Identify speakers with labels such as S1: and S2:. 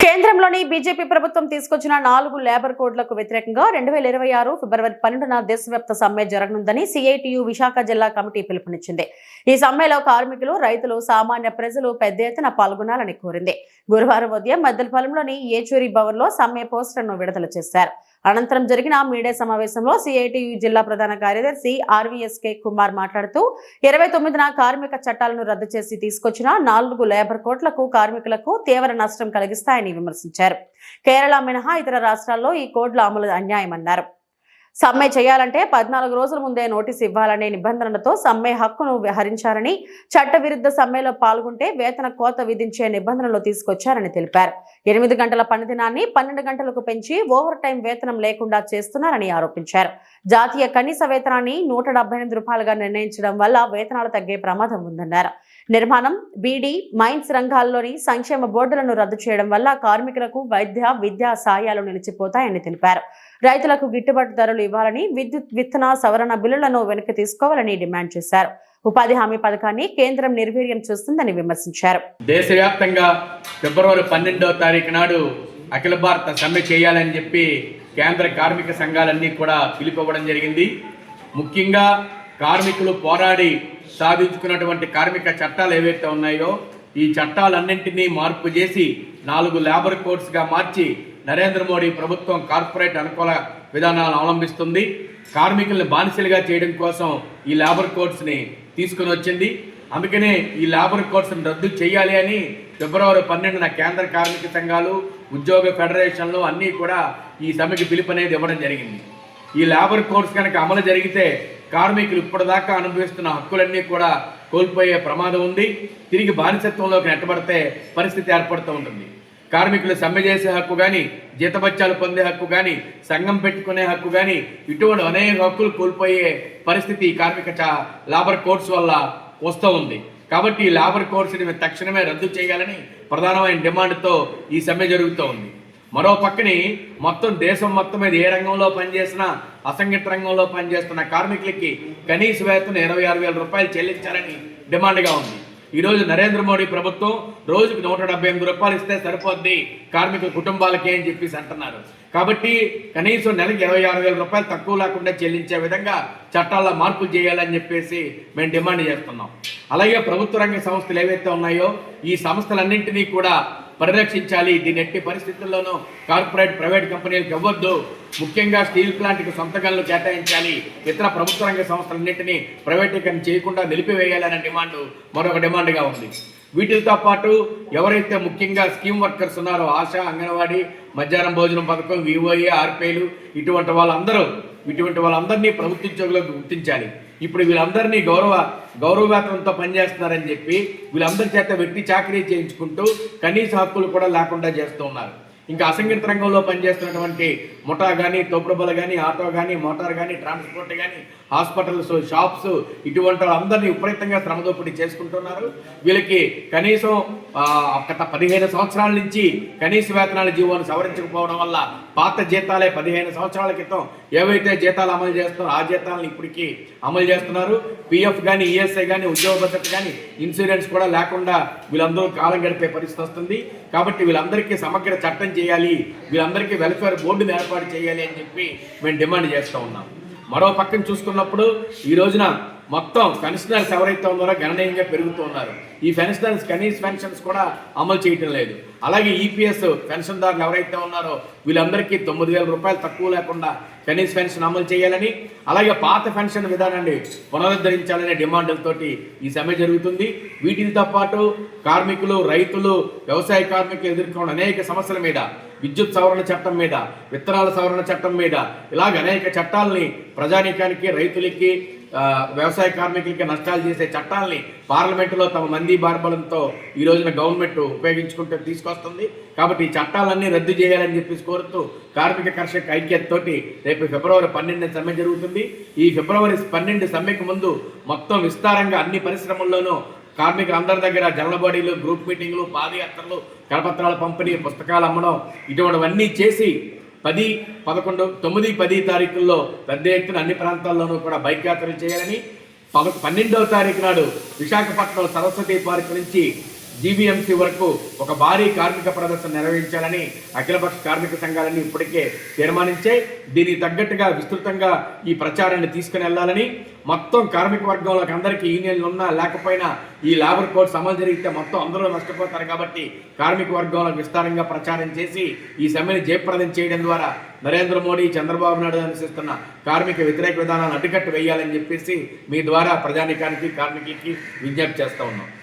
S1: కేంద్రంలోని బీజేపీ ప్రభుత్వం తీసుకొచ్చిన నాలుగు లేబర్ కోడ్లకు వ్యతిరేకంగా రెండు వేల ఇరవై ఆరు ఫిబ్రవరి పన్నెండున దేశవ్యాప్త సమ్మె జరగనుందని సిఐటియు విశాఖ జిల్లా కమిటీ పిలుపునిచ్చింది. ఈ సమ్మెలో కార్మికులు రైతులు సామాన్య ప్రజలు పెద్ద ఎత్తున పాల్గొనాలని కోరింది. గురువారం ఉదయం మద్దలపాలెంలోని ఏచూరి భవన్లో సమ్మె పోస్టర్ను విడుదల చేశారు. అనంతరం జరిగిన మీడియా సమావేశంలో సిఐటియు జిల్లా ప్రధాన కార్యదర్శి ఆర్వీఎస్కే కుమార్ మాట్లాడుతూ ఇరవై తొమ్మిదిన కార్మిక చట్టాలను రద్దు చేసి తీసుకొచ్చిన నాలుగు లేబర్ కోట్లకు కార్మికులకు తీవ్ర నష్టం కలిగిస్తాయని విమర్శించారు. కేరళ మినహా ఇతర రాష్ట్రాల్లో ఈ కోడ్ల అమలు అన్యాయమన్నారు. సమ్మె చేయాలంటే పద్నాలుగు రోజుల ముందే నోటీసు ఇవ్వాలనే నిబంధనలతో సమ్మె హక్కును హరించారని చట్టవిరుద్ధ సమ్మెలో పాల్గొంటే వేతన కోత విధించే నిబంధనలు తీసుకొచ్చారని తెలిపారు. ఎనిమిది గంటల పనిదినాన్ని పన్నెండు గంటలకు పెంచి ఓవర్ టైం వేతనం లేకుండా చేస్తున్నారని ఆరోపించారు. జాతీయ కనీస వేతనాన్ని నూట ఎనిమిది రూపాయలుగా నిర్ణయించడం వల్ల వేతనాలు తగ్గే ప్రమాదం ఉందన్నారు. నిర్మాణం బీడీ మైన్స్ రంగాల్లోని సంక్షేమ బోర్డులను రద్దు చేయడం వల్ల కార్మికులకు వైద్య విద్యా సాయాలు నిలిచిపోతాయని తెలిపారు. రైతులకు గిట్టుబాటు ధరలు ఇవ్వాలని విద్యుత్ విత్తన సవరణ బిల్లులను వెనక్కి తీసుకోవాలని డిమాండ్ చేశారు. ఉపాధి హామీ పథకాన్ని కేంద్రం నిర్వీర్యం చేస్తుందని విమర్శించారు.
S2: దేశవ్యాప్తంగా ఫిబ్రవరి పన్నెండవ తారీఖు నాడు అఖిల భారత సమ్మె చేయాలని చెప్పి కేంద్ర కార్మిక సంఘాలన్నీ కూడా పిలుపువ్వడం జరిగింది. ముఖ్యంగా కార్మికులు పోరాడి సాధించుకున్నటువంటి కార్మిక చట్టాలు ఏవైతే ఉన్నాయో ఈ చట్టాలన్నింటినీ మార్పు చేసి నాలుగు లేబర్ కోడ్స్గా మార్చి నరేంద్ర మోడీ ప్రభుత్వం కార్పొరేట్ అనుకూల విధానాలను అవలంబిస్తుంది. కార్మికుల్ని బానిసలుగా చేయడం కోసం ఈ లేబర్ కోడ్స్ని తీసుకుని వచ్చింది. అందుకనే ఈ లేబర్ కోడ్స్ని రద్దు చేయాలి అని ఫిబ్రవరి పన్నెండున కేంద్ర కార్మిక సంఘాలు ఉద్యోగ ఫెడరేషన్లు అన్నీ కూడా ఈ సమ్మెకి పిలుపు అనేది ఇవ్వడం జరిగింది. ఈ లేబర్ కోడ్స్ కనుక అమలు జరిగితే కార్మికులు ఇప్పటిదాకా అనుభవిస్తున్న హక్కులన్నీ కూడా కోల్పోయే ప్రమాదం ఉంది. తిరిగి బానిసత్వంలోకి నెట్టబడితే పరిస్థితి ఏర్పడుతూ ఉంటుంది. కార్మికులు సమ్మె చేసే హక్కు కానీ జీతబత్యాలు పొందే హక్కు కానీ సంఘం పెట్టుకునే హక్కు కానీ ఇటువంటి అనేక హక్కులు కోల్పోయే పరిస్థితి కార్మిక చ లేబర్ కోర్స్ వల్ల వస్తూ ఉంది. కాబట్టి ఈ లేబర్ కోర్సుని తక్షణమే రద్దు చేయాలని ప్రధానమైన డిమాండ్తో ఈ సమ్మె జరుగుతూ ఉంది. మరో పక్కని మొత్తం దేశం మొత్తం మీద ఏ రంగంలో పనిచేసినా అసంఘటిత రంగంలో పనిచేస్తున్న కార్మికులకి కనీస వేతనం ఇరవై ఆరు వేల రూపాయలు చెల్లించాలని డిమాండ్గా ఉంది. ఈరోజు నరేంద్ర మోడీ ప్రభుత్వం రోజుకి నూట డెబ్బై ఎనిమిది రూపాయలు ఇస్తే సరిపోద్ది కార్మికుల కుటుంబాలకి అని చెప్పేసి అంటున్నారు. కాబట్టి కనీసం నెలకి ఇరవై ఆరు వేల రూపాయలు తక్కువ లేకుండా చెల్లించే విధంగా చట్టాల్లో మార్పులు చేయాలని చెప్పేసి మేము డిమాండ్ చేస్తున్నాం. అలాగే ప్రభుత్వ రంగ సంస్థలు ఏవైతే ఉన్నాయో ఈ సంస్థలన్నింటినీ కూడా పరిరక్షించాలి. దీని ఎట్టి పరిస్థితుల్లోనూ కార్పొరేట్ ప్రైవేట్ కంపెనీలకు ఇవ్వద్దు. ముఖ్యంగా స్టీల్ ప్లాంట్కి సొంత గనులు కేటాయించాలి. ఇతర ప్రభుత్వ రంగ సంస్థలన్నింటినీ ప్రైవేటీకరణ చేయకుండా నిలిపివేయాలనే డిమాండ్ మరొక డిమాండ్గా ఉంది. వీటితో పాటు ఎవరైతే ముఖ్యంగా స్కీమ్ వర్కర్స్ ఉన్నారో ఆశా అంగన్వాడీ మధ్యాహ్నం భోజనం పథకం వివోఏ ఆర్పీలు ఇటువంటి వాళ్ళందరూ ఇటువంటి వాళ్ళందరినీ ప్రభుత్వ ఉద్యోగులకు గుర్తించాలి. ఇప్పుడు వీళ్ళందరినీ గౌరవ గౌరవవేతనంతో పనిచేస్తున్నారని చెప్పి వీళ్ళందరి చేత వెట్టి చాకరీ చేయించుకుంటూ కనీస హక్కులు కూడా లేకుండా చేస్తూ ఉన్నారు. ఇంకా అసంఘటిత రంగంలో పనిచేస్తున్నటువంటి ముఠా కానీ తోపుడుబల కానీ ఆటో కానీ మోటార్ కానీ ట్రాన్స్పోర్ట్ కానీ హాస్పిటల్స్ షాప్స్ ఇటువంటి వాళ్ళందరినీ విపరీతంగా శ్రమదోపిడి చేసుకుంటున్నారు. వీళ్ళకి కనీసం గత పదిహేను సంవత్సరాల నుంచి కనీస వేతనాల జీవోను సవరించకపోవడం వల్ల పాత జీతాలే పదిహేను సంవత్సరాల క్రితం ఏవైతే జీతాలు అమలు చేస్తున్నారో ఆ జీతాలను ఇప్పటికీ అమలు చేస్తున్నారు. పిఎఫ్ కానీ ఈఎస్ఐ కానీ ఉద్యోగ భద్రత కానీ ఇన్సూరెన్స్ కూడా లేకుండా వీళ్ళందరూ కాలం గడిపే పరిస్థితి వస్తుంది. కాబట్టి వీళ్ళందరికీ సమగ్ర చట్టం చేయాలి. వీళ్ళందరికీ వెల్ఫేర్ బోర్డును ఏర్పాటు చేయాలి అని చెప్పి మేము డిమాండ్ చేస్తూ ఉన్నాం. మరో పక్కన చూసుకున్నప్పుడు ఈ రోజున మొత్తం పెన్షనర్స్ ఎవరైతే ఉన్నారో గణనీయంగా పెరుగుతూ ఉన్నారు. ఈ పెన్షనర్స్ కనీస పెన్షన్స్ కూడా అమలు చేయటం లేదు. అలాగే ఈపీఎస్ పెన్షన్దారులు ఎవరైతే ఉన్నారో వీళ్ళందరికీ తొమ్మిది వేల రూపాయలు తక్కువ లేకుండా కనీస పెన్షన్ అమలు చేయాలని అలాగే పాత పెన్షన్ విధానాన్ని పునరుద్ధరించాలనే డిమాండ్లతోటి ఈ సమ్మె జరుగుతుంది. వీటితో పాటు కార్మికులు రైతులు వ్యవసాయ కార్మికులు ఎదుర్కొన్న అనేక సమస్యల మీద విద్యుత్ సవరణ చట్టం మీద విత్తనాల సవరణ చట్టం మీద ఇలాగ అనేక చట్టాలని ప్రజానీకానికి రైతులకి వ్యవసాయ కార్మికులకి నష్టాలు చేసే చట్టాలని పార్లమెంటులో తమ మంది బార్బలంతో ఈ రోజున గవర్నమెంట్ ఉపయోగించుకుంటూ తీసుకొస్తుంది. కాబట్టి ఈ చట్టాలన్నీ రద్దు చేయాలని చెప్పేసి కోరుతూ కార్మిక కర్షక ఐక్యతతోటి రేపు ఫిబ్రవరి పన్నెండున సమ్మె జరుగుతుంది. ఈ ఫిబ్రవరి పన్నెండు సమ్మెకు ముందు మొత్తం విస్తారంగా అన్ని పరిశ్రమల్లోనూ కార్మికులందరి దగ్గర జనరల్ గ్రూప్ మీటింగ్లు పాదయాత్రలు కరపత్రాల పంపిణీ పుస్తకాలు అమ్మడం ఇటువంటివన్నీ చేసి పది పదకొండు తొమ్మిది పది తారీఖుల్లో పెద్ద ఎత్తున అన్ని ప్రాంతాల్లోనూ కూడా బైక్ యాత్రలు చేయాలని పద పన్నెండవ తారీఖు నాడు విశాఖపట్నం సరస్వతి పార్క్ నుంచి జీబీఎంసీ వరకు ఒక భారీ కార్మిక ప్రదర్శన నిర్వహించాలని అఖిలపక్ష కార్మిక సంఘాలన్నీ ఇప్పటికే తీర్మానించాయి. దీనికి తగ్గట్టుగా విస్తృతంగా ఈ ప్రచారాన్ని తీసుకుని వెళ్ళాలని మొత్తం కార్మిక వర్గంలోకి అందరికీ యూనియన్లు ఉన్నా లేకపోయినా ఈ లేబర్ కోడ్స్ అమలు జరిగితే మొత్తం అందరూ నష్టపోతారు కాబట్టి కార్మిక వర్గంలో విస్తారంగా ప్రచారం చేసి ఈ సమ్మెని జయప్రదం చేయడం ద్వారా నరేంద్ర మోడీ చంద్రబాబు నాయుడు అనుసరిస్తున్న కార్మిక వ్యతిరేక విధానాన్ని అడ్డుకట్టు వేయాలని చెప్పేసి మీ ద్వారా ప్రజానికానికి కార్మికులకి విజ్ఞప్తి చేస్తా ఉన్నాం.